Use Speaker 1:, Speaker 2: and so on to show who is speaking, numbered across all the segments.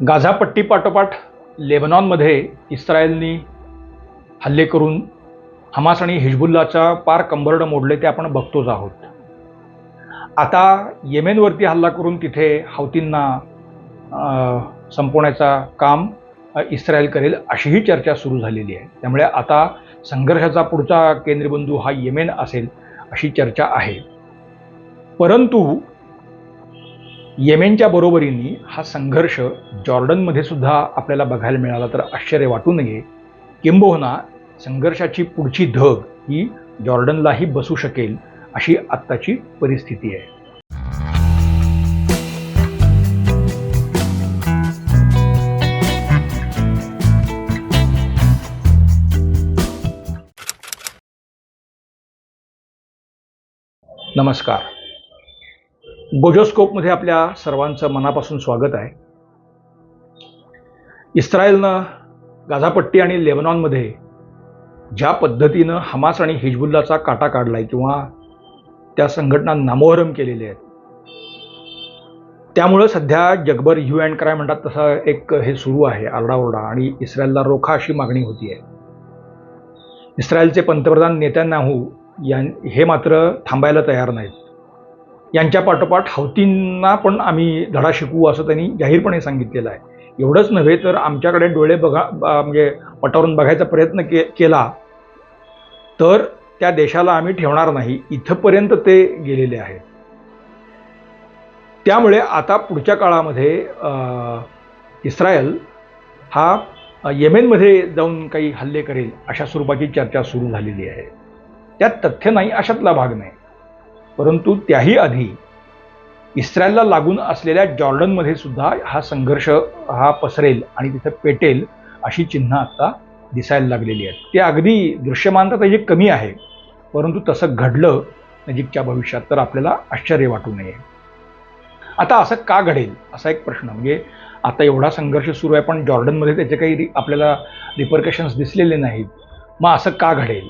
Speaker 1: गाझापट्टी पाठोपाठ लेबनॉनमध्ये इस्रायलनी हल्ले करून हमास आणि हिजबुल्लाचा पार कंबरडं मोडले ते आपण बघतोच आहोत. आता येमेनवरती हल्ला करून तिथे हौतींना संपवण्याचा काम इस्रायल करेल अशीही चर्चा सुरू झालेली आहे. त्यामुळे आता संघर्षाचा पुढचा केंद्रबिंदू हा येमेन असेल अशी चर्चा आहे. परंतु येमेनच्या बरोबरीने हा संघर्ष जॉर्डनमध्ये सुद्धा आपल्याला बघायला मिळाला तर आश्चर्य वाटू नये. किंबहुना संघर्षाची पुढची धग ही जॉर्डनलाही बसू शकेल अशी आत्ताची परिस्थिती आहे. नमस्कार. बोजोस्कोपमध्ये आपल्या सर्वांचं मनापासून स्वागत आहे. इस्रायलनं गाझापट्टी आणि लेबनॉनमध्ये ज्या पद्धतीनं हमास आणि हिजबुल्लाचा काटा काढलाय किंवा त्या संघटना नामोहरम केलेले आहेत त्यामुळं सध्या जगभर यू अँड क्राय म्हणतात तसा एक हे सुरू आहे आरडाओरडा आणि इस्रायलला रोखा अशी मागणी होती आहे. इस्रायलचे पंतप्रधान नेत्यांनाहू यां हे मात्र थांबायला तयार नाहीत. यांच्या पाठोपाठ हौतींना पण आम्ही धडा शिकवू असं त्यांनी जाहीरपणे सांगितलेलं आहे. एवढंच नव्हे तर आमच्याकडे डोळे बघा म्हणजे पटावरून बघायचा प्रयत्न के केला तर त्या देशाला आम्ही ठेवणार नाही. इथंपर्यंत ते गेलेले आहेत. त्यामुळे आता पुढच्या काळामध्ये इस्रायल हा येमेनमध्ये जाऊन काही हल्ले करेल अशा स्वरूपाची चर्चा सुरू झालेली आहे. त्यात तथ्य नाही अशातला भाग नाही. परंतु त्याही आधी इस्रायलला लागून असलेल्या जॉर्डनमध्ये सुद्धा हा संघर्ष हा पसरेल आणि तिथं पेटेल अशी चिन्ह आता दिसायला लागलेली आहेत. ते अगदी दृश्यमानता त्याची कमी आहे परंतु तसं घडलं नजीकच्या भविष्यात तर आपल्याला आश्चर्य वाटू नये. आता असं का घडेल? असा एक प्रश्न. म्हणजे आता एवढा संघर्ष सुरू आहे पण जॉर्डनमध्ये त्याचे काही आपल्याला रिपर्कशन्स दिसलेले नाहीत. मग असं का घडेल?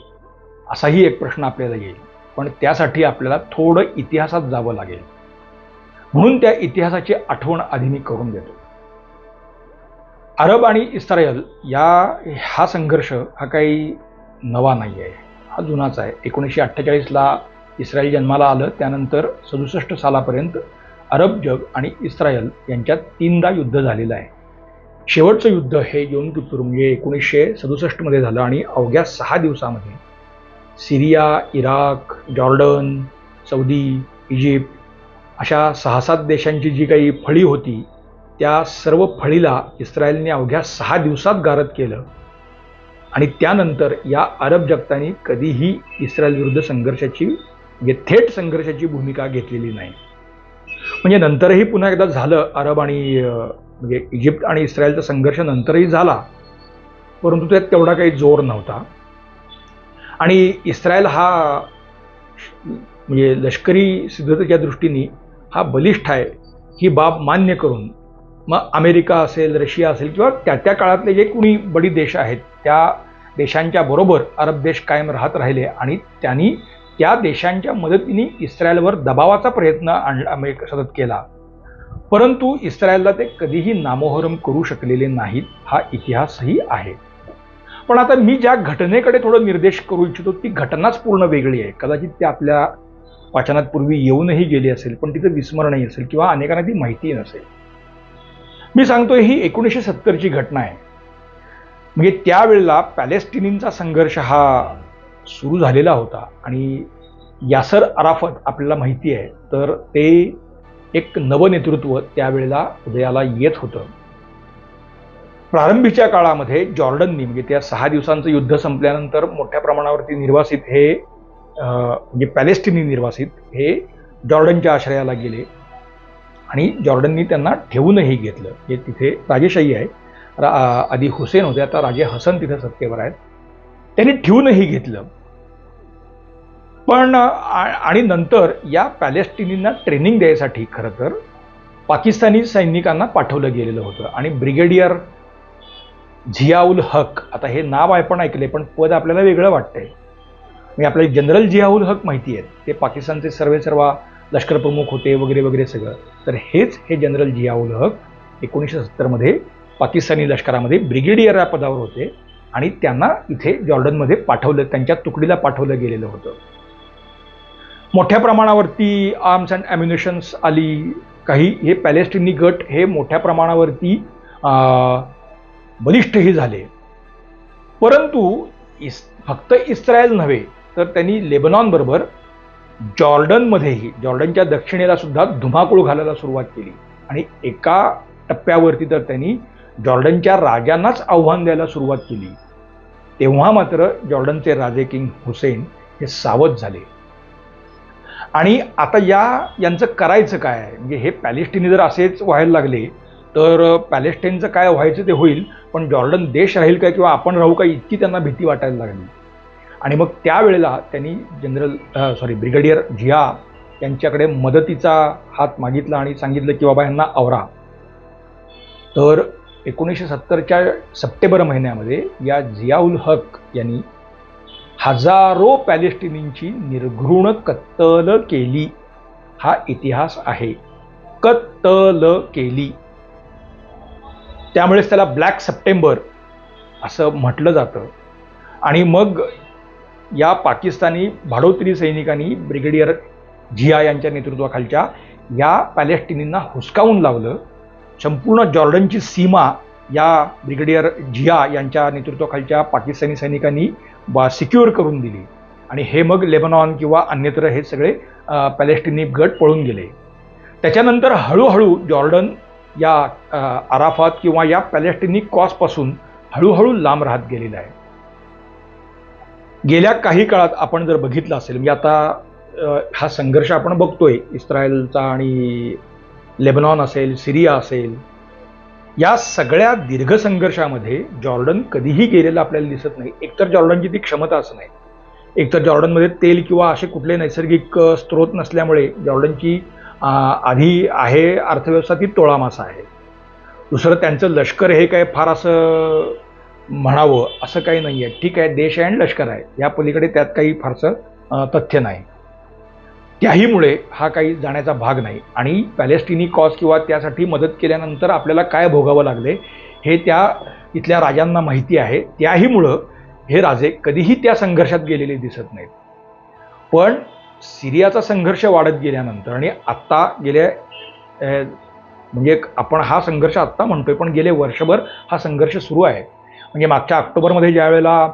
Speaker 1: असाही एक प्रश्न आपल्याला येईल. पण त्यासाठी आपल्याला थोडं इतिहासात जावं लागेल. म्हणून त्या इतिहासाची आठवण आधी मी करून देतो. अरब आणि इस्रायल या हा संघर्ष हा काही नवा नाही आहे हा जुनाच आहे. एकोणीसशे अठ्ठेचाळीसला इस्रायल जन्माला आलं. त्यानंतर सदुसष्ट सालापर्यंत अरब जग आणि इस्रायल यांच्यात तीनदा युद्ध झालेलं आहे. शेवटचं युद्ध हे योम किप्पूर म्हणजे एकोणीसशे सदुसष्टमध्ये झालं आणि अवघ्या सहा दिवसामध्ये Syria Iraq Jordan Saudi Egypt अशा सहा सात देशांची जी काही फळी होती त्या सर्व फळीला इस्रायलने अवघ्या सहा दिवसात गारद केलं. आणि त्यानंतर या अरब जगताने कधीही इस्रायल विरुद्ध संघर्षाची म्हणजे थेट संघर्षाची भूमिका घेतलेली नाही. म्हणजे नंतरही पुन्हा एकदा झालं अरब आणि म्हणजे इजिप्त आणि इस्रायलचा संघर्ष नंतरही झाला परंतु त्यात तेवढा काही जोर नव्हता. आणि इस्रायल हा म्हणजे लष्करी सिद्धतेच्या दृष्टीने हा बलिष्ठ आहे ही बाब मान्य करून. मग अमेरिका असेल रशिया असेल किंवा त्या त्या काळातले जे कुणी बडी देश आहेत त्या देशांच्या बरोबर अरब देश कायम राहत राहिले आणि त्यांनी त्या देशांच्या मदतीने इस्रायलवर दबावाचा प्रयत्न आणला अमेरिका सतत केला. परंतु इस्रायलला ते कधीही नामोहरम करू शकलेले नाहीत हा इतिहासही आहे. पण आता मी ज्या घटनेकडे थोडं निर्देश करू इच्छितो ती घटनाच पूर्ण वेगळी आहे. कदाचित ती आपल्या वाचनात पूर्वी येऊनही गेली असेल पण तिचं विस्मरणही असेल किंवा अनेकांना ती माहिती नसेल. मी सांगतोय ही एकोणीसशे सत्तरची घटना आहे. म्हणजे त्यावेळेला पॅलेस्टिनींचा संघर्ष हा सुरू झालेला होता आणि यासर अराफत आपल्याला माहिती आहे. तर ते एक नवनेतृत्व त्यावेळेला उदयाला येत होतं. प्रारंभीच्या काळामध्ये जॉर्डननी म्हणजे त्या सहा दिवसांचं युद्ध संपल्यानंतर मोठ्या प्रमाणावरती निर्वासित हे म्हणजे पॅलेस्टिनी निर्वासित हे जॉर्डनच्या आश्रयाला गेले. आणि जॉर्डननी त्यांना ठेवूनही घेतलं. हे तिथे राजेशाही आहे. रा आधी हुसेन होते आता राजे हसन तिथे सत्तेवर आहेत. त्यांनी ठेवूनही घेतलं. पण आणि नंतर या पॅलेस्टिनींना ट्रेनिंग द्यायसाठी खरं तर पाकिस्तानी सैनिकांना पाठवलं गेलेलं होतं. आणि ब्रिगेडियर झियाउल हक. आता हे नाव आपण ऐकले पण पद आपल्याला वेगळं वाटतंय. म्हणजे आपल्याला जनरल झियाउल हक माहिती आहेत. ते पाकिस्तानचे सर्वे सर्व लष्कर प्रमुख होते वगैरे वगैरे सगळं. तर हेच हे जनरल झियाउल हक एकोणीसशे सत्तरमध्ये पाकिस्तानी लष्करामध्ये ब्रिगेडियर या पदावर होते आणि त्यांना इथे जॉर्डनमध्ये पाठवलं त्यांच्या तुकडीला पाठवलं गेलेलं होतं. मोठ्या प्रमाणावरती आर्म्स अँड ॲम्युनेशन्स आली. काही हे पॅलेस्टिनी गट हे मोठ्या प्रमाणावरती बलिष्ठही झाले. परंतु इस फक्त इस्रायल नव्हे तर त्यांनी लेबनॉनबरोबर जॉर्डनमध्येही जॉर्डनच्या दक्षिणेला सुद्धा धुमाकूळ घालायला सुरुवात केली. आणि एका टप्प्यावरती तर त्यांनी जॉर्डनच्या राजांनाच आव्हान द्यायला सुरुवात केली. तेव्हा मात्र जॉर्डनचे राजे किंग हुसेन हे सावध झाले. आणि आता या यांचं करायचं काय म्हणजे हे पॅलेस्टिनी जर असेच व्हायला लागले तर पॅलेस्टाईनचं काय व्हायचं ते होईल पण जॉर्डन देश राहील काय किंवा आपण राहू का इतकी त्यांना भीती वाटायला लागली. आणि मग त्यावेळेला त्यांनी जनरल सॉरी ब्रिगेडियर झिया यांच्याकडे मदतीचा हात मागितला आणि सांगितलं की बाबा यांना आवरा. तर एकोणीसशे सत्तरच्या सप्टेंबर महिन्यामध्ये या जियाउल हक यांनी हजारो पॅलेस्टिनींची निर्घृण कत्तल केली. हा इतिहास आहे. कत्तल केली. त्यामुळेच त्याला ब्लॅक सप्टेंबर असं म्हटलं जातं. आणि मग या पाकिस्तानी भाडोत्री सैनिकांनी ब्रिगेडियर झिया यांच्या नेतृत्वाखालच्या या पॅलेस्टिनींना हुसकावून लावलं. संपूर्ण जॉर्डनची सीमा या ब्रिगेडियर झिया यांच्या नेतृत्वाखालच्या पाकिस्तानी सैनिकांनी बा सिक्युअर करून दिली. आणि हे मग लेबनॉन किंवा अन्यत्र हे सगळे पॅलेस्टिनी गट पळून गेले. त्याच्यानंतर हळूहळू जॉर्डन या अराफात किंवा या पॅलेस्टिनी कॉसपासून हळूहळू लांब राहत गेलेला आहे. गेल्या काही काळात आपण जर बघितलं असेल म्हणजे आता हा संघर्ष आपण बघतोय इस्रायलचा आणि लेबनॉन असेल सिरिया असेल या सगळ्या दीर्घ संघर्षामध्ये जॉर्डन कधीही गेलेलं आपल्याला दिसत नाही. एकतर जॉर्डनची ती क्षमताच नाही. एकतर जॉर्डनमध्ये तेल किंवा असे कुठले नैसर्गिक स्त्रोत स्रोत नसल्यामुळे जॉर्डनची आधी आहे अर्थव्यवस्था ती तोळामासा आहे. दुसरं त्यांचं लष्कर हे काय फार असं म्हणावं असं काही नाही आहे ठीक आहे देश आहे आणि लष्कर आहे. या पलीकडे त्यात काही फारसं तथ्य नाही. त्याहीमुळे हा काही जाण्याचा भाग नाही. आणि पॅलेस्टिनी कॉज किंवा त्यासाठी मदत केल्यानंतर आपल्याला काय भोगावं लागले हे त्या इथल्या राजांना माहिती आहे. त्याहीमुळं हे राजे कधीही त्या संघर्षात गेलेले दिसत नाहीत. पण सिरियाचा संघर्ष वाढत गेल्यानंतर आणि आत्ता गेल्या म्हणजे आपण हा संघर्ष आत्ता म्हणतोय पण गेले वर्षभर हा संघर्ष सुरू आहे. म्हणजे मागच्या ऑक्टोबरमध्ये ज्या वेळेला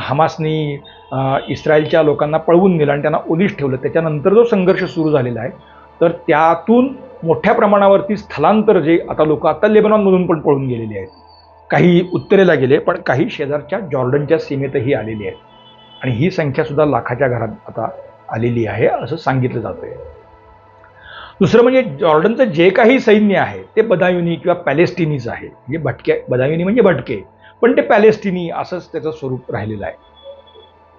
Speaker 1: हमासनी इस्रायलच्या लोकांना पळवून नेलं आणि त्यांना ओलीस ठेवलं त्याच्यानंतर जो संघर्ष सुरू झालेला आहे तर त्यातून मोठ्या प्रमाणावरती स्थलांतर जे आता लोक आता लेबनॉनमधून पण पळून गेलेले आहेत. काही उत्तरेला गेले पण काही शेजारच्या जॉर्डनच्या सीमेतही आलेली आहेत. आणि ही संख्यासुद्धा लाखाच्या घरात आता आलेली आहे असं सांगितलं जातंय. दुसरं म्हणजे जॉर्डनचं जे काही सैन्य आहे ते बदायुनी किंवा पॅलेस्टिनीज आहे. म्हणजे भटके बदायुनी म्हणजे भटके पण ते पॅलेस्टिनी असंच त्याचं स्वरूप राहिलेलं आहे.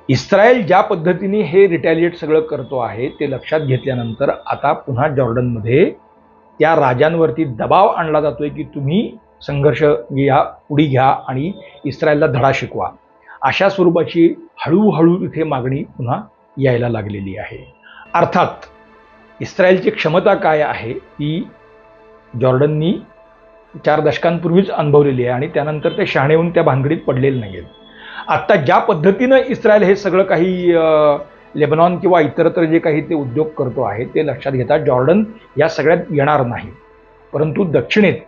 Speaker 1: इस्रायल ज्या पद्धतीने हे रिटॅलिएट सगळं करतो आहे ते लक्षात घेतल्यानंतर आता पुन्हा जॉर्डनमध्ये त्या राजांवरती दबाव आणला जातोय की तुम्ही संघर्ष घ्या पुढी घ्या आणि इस्रायलला धडा शिकवा. अशा स्वरूपाची हळूहळू इथे मागणी पुन्हा यायला लागलेली आहे. अर्थात इस्रायलची क्षमता काय आहे ती जॉर्डननी चार दशकांपूर्वीच अनुभवलेली आहे आणि त्यानंतर ते शहाणेहून त्या भानगडीत पडलेले नाही आहेत आत्ता ज्या पद्धतीनं इस्रायल हे सगळं काही लेबनॉन किंवा इतरत्र जे काही ते उद्योग करतो आहे ते लक्षात घेता जॉर्डन या सगळ्यात येणार नाही. परंतु दक्षिणेत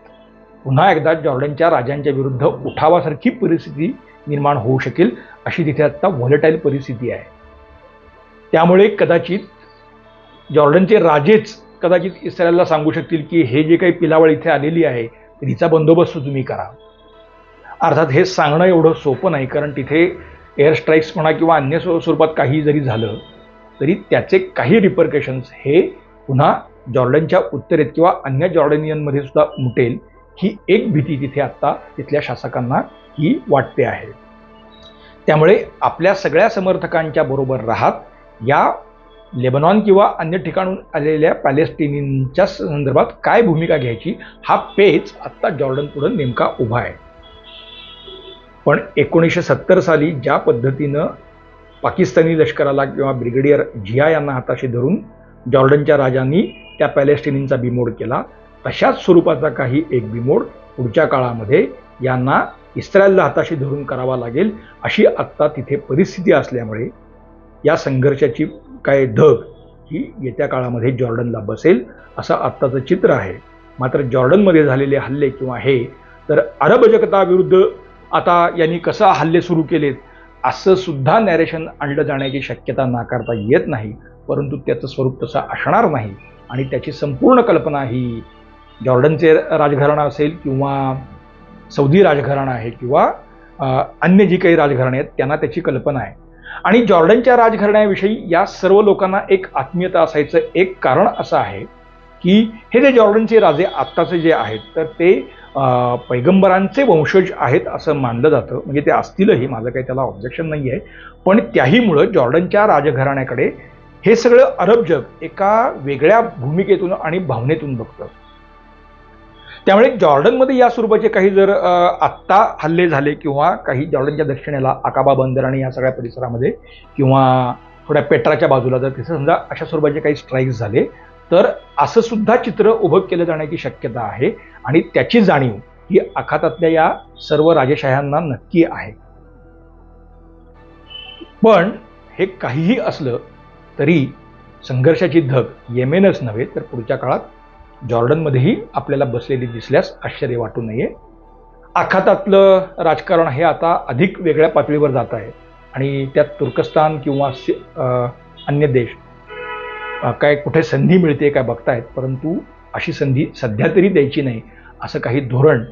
Speaker 1: पुन्हा एकदा जॉर्डनच्या राजांच्या विरुद्ध उठावासारखी परिस्थिती निर्माण होऊ शकेल अशी तिथे आत्ता व्हॉलेटाईल परिस्थिती आहे. त्यामुळे कदाचित जॉर्डनचे राजेच कदाचित इस्रायलला सांगू शकतील की हे जे काही पिलावळ इथे आलेली आहे तिचा हिचा बंदोबस्त तुम्ही करा. अर्थात हे सांगणं एवढं सोपं नाही कारण तिथे एअर स्ट्राईक्स म्हणा किंवा अन्य स्व- स्वरूपात काही जरी झालं तरी त्याचे काही रिपर्केशन्स हे पुन्हा जॉर्डनच्या उत्तरेत किंवा अन्य जॉर्डनियनमध्ये सुद्धा उमटेल ही एक भीती तिथे आत्ता तिथल्या शासकांना ही वाटते आहे. त्यामुळे आपल्या सगळ्या समर्थकांच्या बरोबर राहत या लेबनॉन किंवा अन्य ठिकाणून आलेल्या पॅलेस्टिनींच्या संदर्भात काय भूमिका घ्यायची हा पेच आत्ता जॉर्डन पुढे नेमका उभा आहे. पण एकोणीसशे सत्तर साली ज्या पद्धतीनं पाकिस्तानी लष्कराला किंवा ब्रिगेडियर जिया यांना हाताशी धरून जॉर्डनच्या राजांनी त्या पॅलेस्टिनींचा बिमोड केला तशाच स्वरूपाचा काही एक बिमोड पुढच्या काळामध्ये यांना इस्रायलला हाताशी धरून करावा लागेल अशी आत्ता तिथे परिस्थिती असल्यामुळे या संघर्षाची काय धग ही येत्या काळामध्ये जॉर्डनला बसेल असं आत्ताचं चित्र आहे. मात्र जॉर्डनमध्ये झालेले हल्ले किंवा हे तर अरब जगताविरुद्ध आता यांनी कसं हल्ले सुरू केलेत असं सुद्धा नॅरेशन आणलं जाण्याची शक्यता नाकारता येत नाही परंतु त्याचं स्वरूप तसं असणार नाही आणि त्याची संपूर्ण कल्पना ही जॉर्डनचे राजघराणं असेल किंवा सौदी राजघराणं आहे किंवा अन्य जी काही राजघराणे आहेत त्यांना त्याची कल्पना आहे. आणि जॉर्डनच्या राजघराण्याविषयी या सर्व लोकांना एक आत्मीयता असायचं एक कारण असं आहे की हे जे जॉर्डनचे राजे आत्ताचे जे आहेत तर ते पैगंबरांचे वंशज आहेत असं मानलं जातं. म्हणजे ते असतीलही माझं काही त्याला ऑब्जेक्शन नाही आहे पण त्याहीमुळं जॉर्डनच्या राजघराण्याकडे हे सगळं अरब जग एका वेगळ्या भूमिकेतून आणि भावनेतून बघतं. त्यामुळे जॉर्डनमध्ये या स्वरूपाचे काही जर आत्ता हल्ले झाले किंवा काही जॉर्डनच्या दक्षिणेला अकाबा बंदर आणि या सगळ्या परिसरामध्ये किंवा थोड्या पेट्राच्या बाजूला जर तिथे समजा अशा स्वरूपाचे काही स्ट्राईक्स झाले तर असं सुद्धा चित्र उभं केलं जाण्याची शक्यता आहे आणि त्याची जाणीव ही आखातातल्या या सर्व राजेशाह्यांना नक्की आहे. पण हे काहीही असलं तरी संघर्षाची धग येमेनच नव्हे तर पुढच्या काळात जॉर्डनमध्येही आपल्याला बसलेली दिसल्यास आश्चर्य वाटू नये. आखातातलं राजकारण हे आता अधिक वेगळ्या पातळीवर जात आहे. आणि त्यात तुर्कस्तान किंवा अन्य देश काय कुठे संधी मिळते काय बघतायत परंतु अशी संधी सध्या तरी द्यायची नाही असं काही धोरण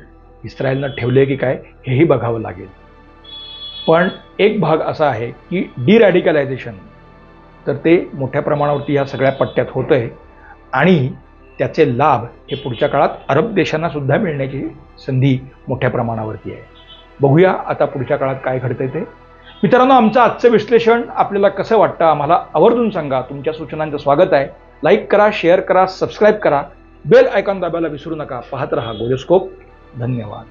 Speaker 1: इस्रायलनं आहे की काय हेही बघावं लागेल. पण एक भाग असा आहे की डिरॅडिकलायझेशन तर ते मोठ्या प्रमाणावरती या सगळ्या पट्ट्यात होतं आहे आणि त्याचे लाभ हे पुढच्या काळात अरब देशांना सुद्धा मिळण्याची संधी मोठ्या प्रमाणावरती आहे. बघूया आता पुढच्या काळात काय घडतंय ते. मित्रांनो आमचं आजचं विश्लेषण आपल्याला कसं वाटतं आम्हाला आवर्जून सांगा. तुमच्या सूचनांचं स्वागत आहे. लाईक करा शेअर करा सबस्क्राईब करा. बेल आयकॉन दाबायला विसरू नका. पाहत रहा गोलेस्कोप धन्यवाद.